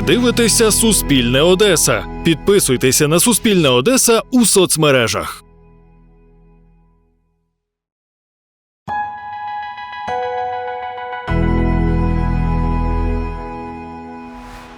Ви дивитеся Суспільне Одеса. Підписуйтеся на Суспільне Одеса у соцмережах.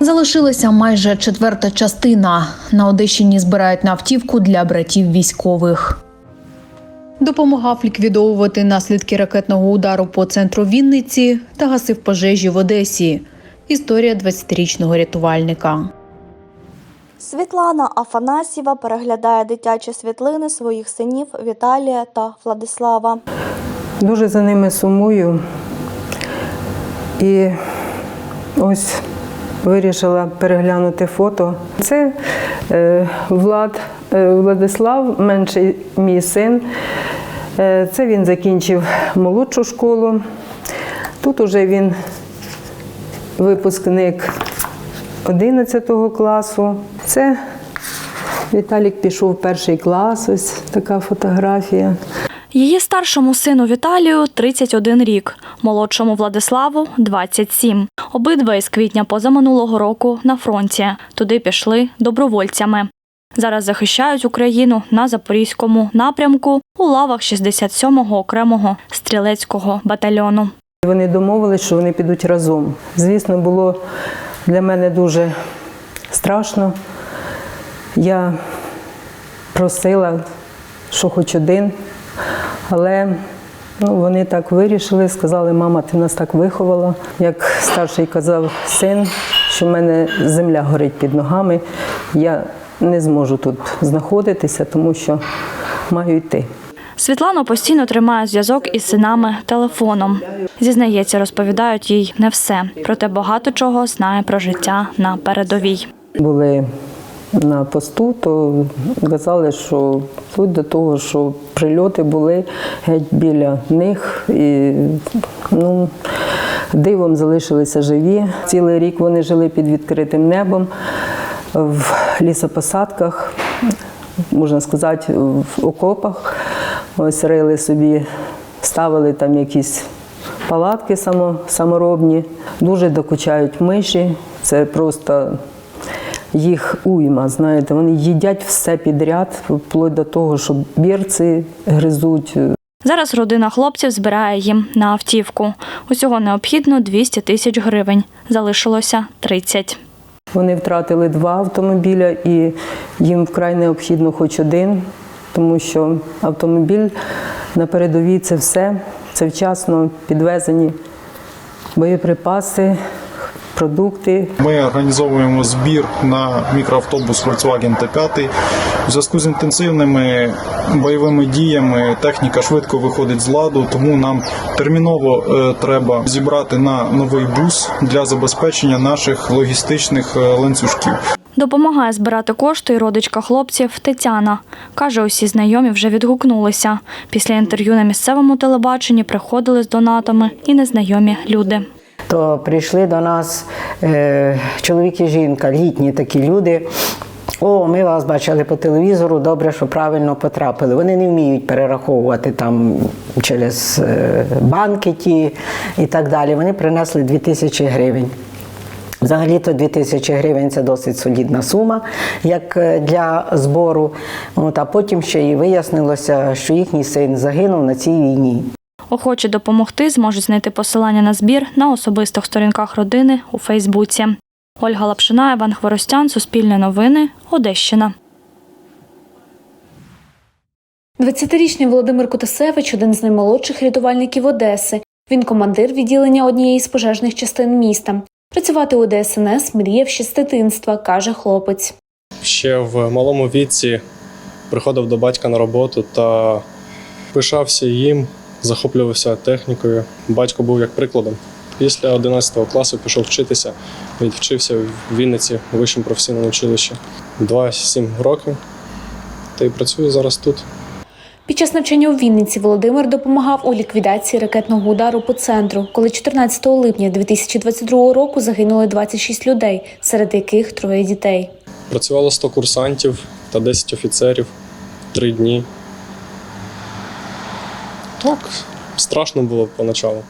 Залишилася майже четверта частина. На Одещині збирають на автівку для братів військових. Допомагав ліквідовувати наслідки ракетного удару по центру Вінниці та гасив пожежі в Одесі. Історія 20-річного рятувальника. Світлана Афанасьєва переглядає дитячі світлини своїх синів Віталія та Владислава. Дуже за ними сумую. І ось вирішила переглянути фото. Це е, Влад, е, Владислав, менший мій син. Е, це він закінчив молодшу школу. Тут уже він випускник 11 класу. Це Віталік пішов в перший клас. Ось така фотографія. Її старшому сину Віталію 31 рік, молодшому Владиславу 27. Обидва із квітня позаминулого року на фронті. Туди пішли добровольцями. Зараз захищають Україну на запорізькому напрямку у лавах 67-го окремого стрілецького батальйону. Вони домовились, що вони підуть разом. Звісно, було для мене дуже страшно. Я просила, що хоч один, але ну, вони так вирішили, сказали, мама, ти нас так виховала. Як старший казав син, що в мене земля горить під ногами, я не зможу тут знаходитися, тому що маю йти. Світлана постійно тримає зв'язок із синами телефоном. Зізнається, розповідають їй не все, проте багато чого знає про життя на передовій. були на посту, то казали, що вплоть до того, що прильоти були геть біля них і ну, дивом залишилися живі. Цілий рік вони жили під відкритим небом в лісопосадках, можна сказати, в окопах. Ось рили собі, ставили там якісь палатки само, саморобні. Дуже докучають миші. Це просто їх уйма, знаєте, вони їдять все підряд, вплоть до того, що бірці гризуть. Зараз родина хлопців збирає їм на автівку. Усього необхідно 200 тисяч гривень. Залишилося 30. Вони втратили два автомобіля і їм вкрай необхідно хоч один, тому що автомобіль на передовій це все, це вчасно підвезені боєприпаси, продукти, Ми організовуємо збір на мікроавтобус Volkswagen T5. У зв'язку з інтенсивними бойовими діями техніка швидко виходить з ладу, тому нам терміново е, треба зібрати на новий бус для забезпечення наших логістичних е, ланцюжків. Допомагає збирати кошти і родичка хлопців Тетяна. Каже, усі знайомі вже відгукнулися. Після інтерв'ю на місцевому телебаченні приходили з донатами і незнайомі люди. то прийшли до нас е, чоловік і жінка, літні такі люди. О, ми вас бачили по телевізору, добре, що правильно потрапили. Вони не вміють перераховувати там через е, банки ті і так далі. Вони принесли 2000 гривень. Взагалі-то 2000 гривень це досить солідна сума, як е, для збору. От, а потім ще і вияснилося, що їхній син загинув на цій війні. Охочі допомогти зможуть знайти посилання на збір на особистих сторінках родини у Фейсбуці. Ольга Лапшина, Іван Хворостян, Суспільне новини, Одещина. 20-річний Володимир Кутасевич один з наймолодших рятувальників Одеси. Він командир відділення однієї з пожежних частин міста. Працювати у ДСНС мріяв ще з дитинства, каже хлопець. ще в малому віці приходив до батька на роботу та пишався їм, захоплювався технікою. Батько був як прикладом. Після 11 класу пішов вчитися, відвчився в Вінниці у вищому професійному училищі 2-7 років. Та й працюю зараз тут. Під час навчання у Вінниці Володимир допомагав у ліквідації ракетного удару по центру, коли 14 липня 2022 року загинули 26 людей, серед яких троє дітей. Працювало 100 курсантів та 10 офіцерів три дні. Так, страшно було поначалу.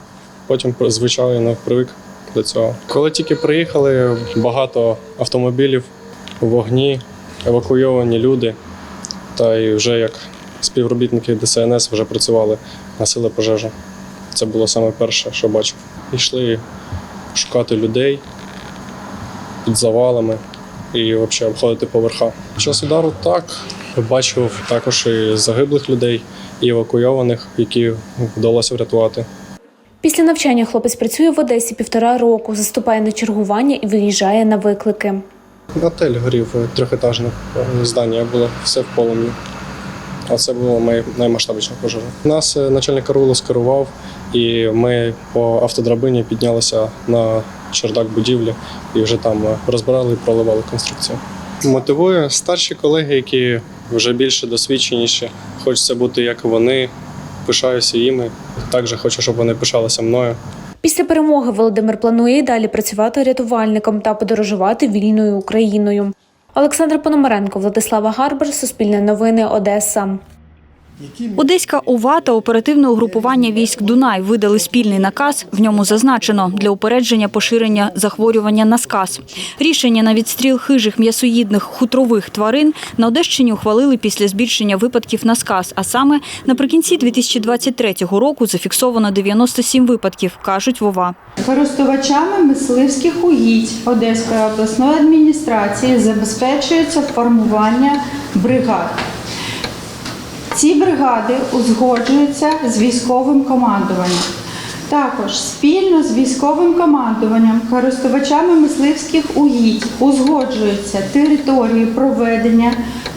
Потім, звичайно, привик. до цього. Коли тільки приїхали, багато автомобілів, вогні, евакуйовані люди. Та й вже як співробітники ДСНС вже працювали, гасили пожежу. Це було саме перше, що бачив. Йшли шукати людей під завалами і взагалі обходити поверха. Під час удару так бачив також і загиблих людей, і евакуйованих, які вдалося врятувати. Після навчання хлопець працює в Одесі півтора року, заступає на чергування і виїжджає на виклики. Готель горів трьохетажне здання було все в полум'ї. А це було моє наймасштабніша пожежа. Нас е, начальник караулу скерував, і ми по автодрабині піднялися на чердак будівлі і вже там е, розбирали і проливали конструкцію. Мотивує старші колеги, які вже більше досвідченіші. Хочеться бути як вони, пишаюся їми. Також хочу, щоб вони пишалися мною. Після перемоги Володимир планує і далі працювати рятувальником та подорожувати вільною Україною. Олександр Пономаренко, Владислава Гарбер, Суспільне новини, Одеса. Одеська ОВА та оперативне угрупування військ Дунай видали спільний наказ. В ньому зазначено для упередження поширення захворювання на сказ. Рішення на відстріл хижих м'ясоїдних хутрових тварин на Одещині ухвалили після збільшення випадків на сказ. А саме наприкінці 2023 року зафіксовано 97 випадків, кажуть в ОВА. Користувачами мисливських угідь Одеської обласної адміністрації забезпечується формування бригад. Ці бригади узгоджуються з військовим командуванням. Також спільно з військовим командуванням користувачами мисливських угідь узгоджуються території проведення,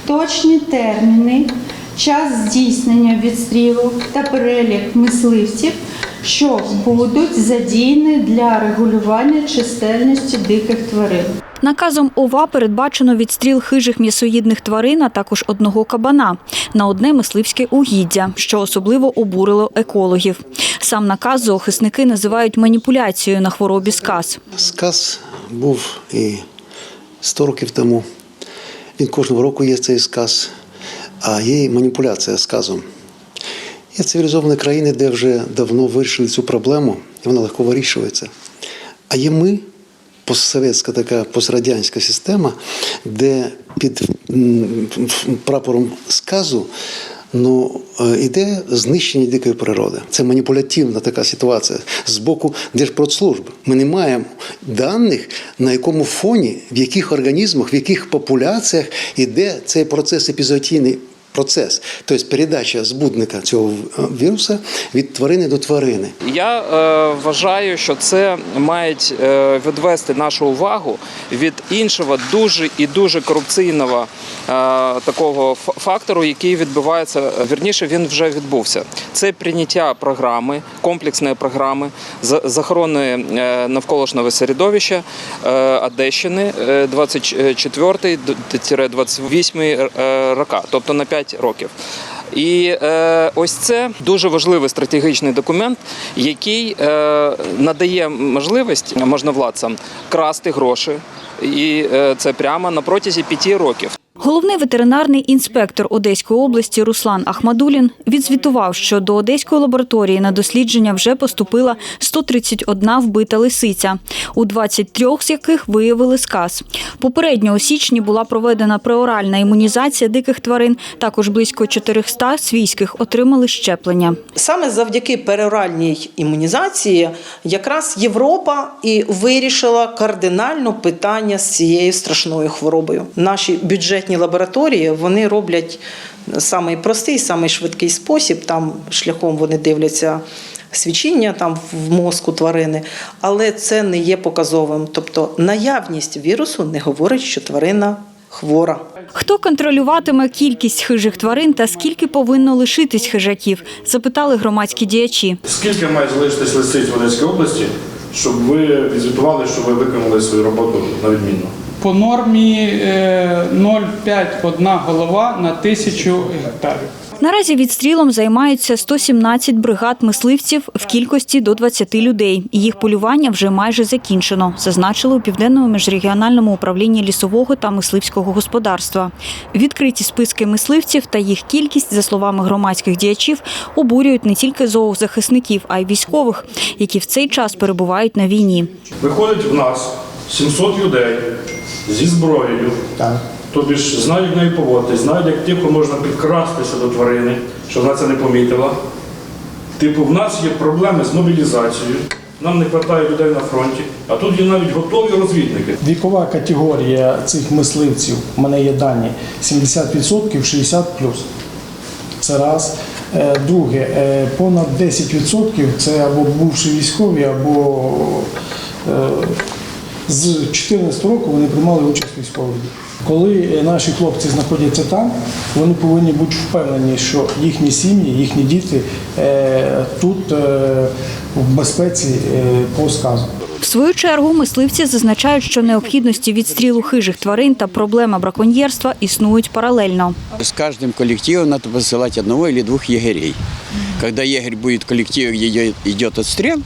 точні терміни, час здійснення відстрілу та перелік мисливців, що будуть задіяні для регулювання чисельності диких тварин. Наказом ОВА передбачено відстріл хижих м'ясоїдних тварин, а також одного кабана на одне мисливське угіддя, що особливо обурило екологів. Сам наказ зоохисники називають маніпуляцією на хворобі сказ. Сказ був і 100 років тому. Він кожного року є цей сказ, а є і маніпуляція сказом. Є цивілізовані країни, де вже давно вирішили цю проблему, і вона легко вирішується. А є ми, постсовєтська така пострадянська система, де під прапором сказу ну, е, іде знищення дикої природи. Це маніпулятивна така ситуація з боку Держпродслужби. Ми не маємо даних, на якому фоні, в яких організмах, в яких популяціях іде цей процес епізоотійний процес, тобто передача збудника цього віруса від тварини до тварини. Я е, вважаю, що це має е, відвести нашу увагу від іншого дуже і дуже корупційного е, такого фактору, який відбувається. Вірніше він вже відбувся. Це прийняття програми, комплексної програми з охорони е, навколишнього середовища е, Одещини е, 24-28 е, рока, тобто на 5 років. І е, ось це дуже важливий стратегічний документ, який е, надає можливість можновладцям красти гроші, і е, це прямо на протязі п'яти років. Головний ветеринарний інспектор Одеської області Руслан Ахмадулін відзвітував, що до Одеської лабораторії на дослідження вже поступила 131 вбита лисиця, у 23 з яких виявили сказ. Попередньо у січні була проведена преоральна імунізація диких тварин. Також близько 400 свійських отримали щеплення. Саме завдяки пероральній імунізації якраз Європа і вирішила кардинально питання з цією страшною хворобою. Наші бюджетні лабораторії вони роблять самий простий, самий швидкий спосіб. Там шляхом вони дивляться. Свічіння там в мозку тварини, але це не є показовим. Тобто наявність вірусу не говорить, що тварина хвора. Хто контролюватиме кількість хижих тварин та скільки повинно лишитись хижаків? Запитали громадські діячі. Скільки має залишитись лисиць в Одеській області, щоб ви відзвітували, що ви виконали свою роботу на відмінно? По нормі е, 0,5 одна голова на тисячу гектарів. Наразі відстрілом займаються 117 бригад мисливців в кількості до 20 людей. Їх полювання вже майже закінчено, зазначили у південному міжрегіональному управлінні лісового та мисливського господарства. Відкриті списки мисливців та їх кількість, за словами громадських діячів, обурюють не тільки зоозахисників, а й військових, які в цей час перебувають на війні. Виходить в нас 700 людей зі зброєю. Тобі ж знають, як нею поводитись, знають, як тихо можна підкрастися до тварини, щоб вона це не помітила. Типу, в нас є проблеми з мобілізацією, нам не вистачає людей на фронті, а тут є навіть готові розвідники. Вікова категорія цих мисливців, у мене є дані, 70% 60 Це раз. Е, Друге, е, понад 10% це або бувші військові, або е, з 2014 року вони приймали участь в військових діях. Коли е, наші хлопці знаходяться там, вони повинні бути впевнені, що їхні сім'ї, їхні діти е, тут е, в безпеці е, по сказу. В свою чергу мисливці зазначають, що необхідності відстрілу хижих тварин та проблема браконьєрства існують паралельно. С каждым коллективом надо посылать одного или двух егерей. Когда егерь будет в коллективе, где идет- идет отстрел,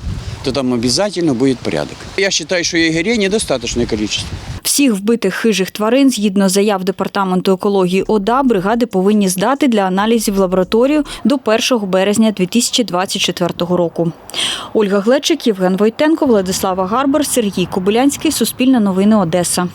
то там обязательно будет порядок. Я считаю, что егерей недостаточное количество. Всіх вбитих хижих тварин, згідно заяв департаменту екології ОДА, бригади повинні здати для аналізів лабораторію до 1 березня 2024 року. Ольга Глечик, Євген Войтенко, Владислава Гарбар, Сергій Кобилянський. Суспільне новини Одеса.